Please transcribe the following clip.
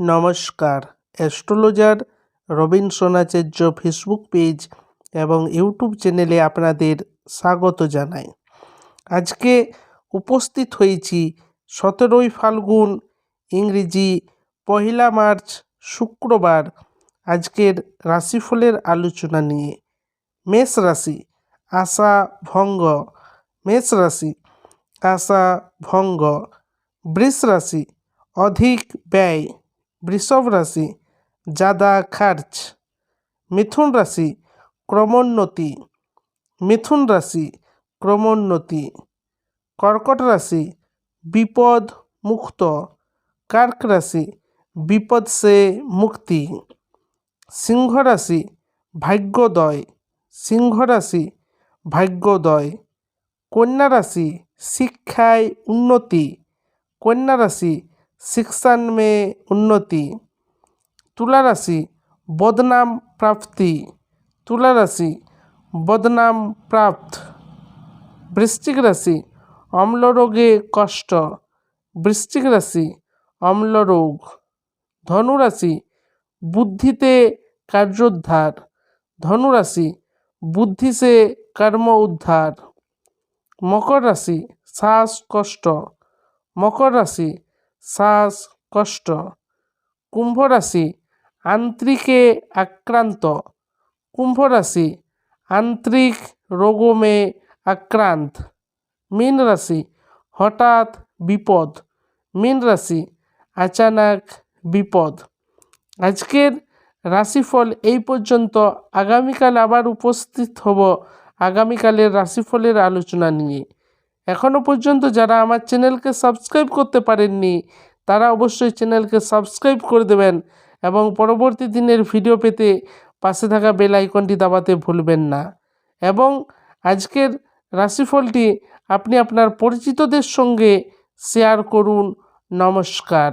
নমস্কার। Astrologer Robin Sonacharya Facebook page এবং YouTube চ্যানেলে আপনাদের স্বাগত জানাই। আজকে উপস্থিত হয়েছি সতেরোই ফাল্গুন, ইংরেজি, পহেলা মার্চ, শুক্রবার। আজকের রাশিফলের আলোচনা নিয়ে। মেষ রাশি, আশা ভঙ্গ। মেষ রাশি, আশা ভঙ্গ। বৃষ রাশি, অধিক ব্যয়। বৃষভ রাশি, জাদা খার্চ, মিথুন রাশি, ক্রমোন্নতি, মিথুন রাশি, ক্রমোন্নতি, কর্কট রাশি, বিপদ মুক্ত, কার্ক রাশি, বিপদ সে মুক্তি, সিংহ রাশি, ভাগ্যোদয়, সিংহ রাশি, ভাগ্যোদয়, কন্যা রাশি, শিক্ষায় উন্নতি, কন্যা রাশি মে উন্নতি। তুলা রাশি বদনাম প্রাপ্তি। তুলা রাশি বদনাম প্রাপ্ত। বৃশ্চিক রাশি অম্ল রোগে কষ্ট। বৃশ্চিক রাশি অম্ল রোগ ধনু রাশি বুদ্ধিতে কার্যোদ্ধার। ধনু রাশি বুদ্ধি সে কর্ম উদ্ধার মকর রাশি, শ্বাসকষ্ট। মকর রাশি শ্বাসকষ্ট কুম্ভ রাশি আন্ত্রিকে আক্রান্ত। কুম্ভ রাশি আন্ত্রিক রোগো মে আক্রান্ত। মীন রাশি হঠাৎ বিপদ। মীন রাশি আচানক বিপদ। আজকের রাশিফল এই পর্যন্ত। আগামীকাল আবার উপস্থিত হব। আগামীকালের রাশিফলের আলোচনা নিয়ে। এখনও পর্যন্ত যারা আমার চ্যানেলকে সাবস্ক্রাইব করতে পারেননি, তারা অবশ্যই চ্যানেলকে সাবস্ক্রাইব করে দেবেন এবং পরবর্তী দিনের ভিডিও পেতে পাশে থাকা বেল আইকনটি দাবাতে ভুলবেন না। এবং আজকের রাশিফলটি আপনি আপনার পরিচিতদের সঙ্গে শেয়ার করুন। নমস্কার।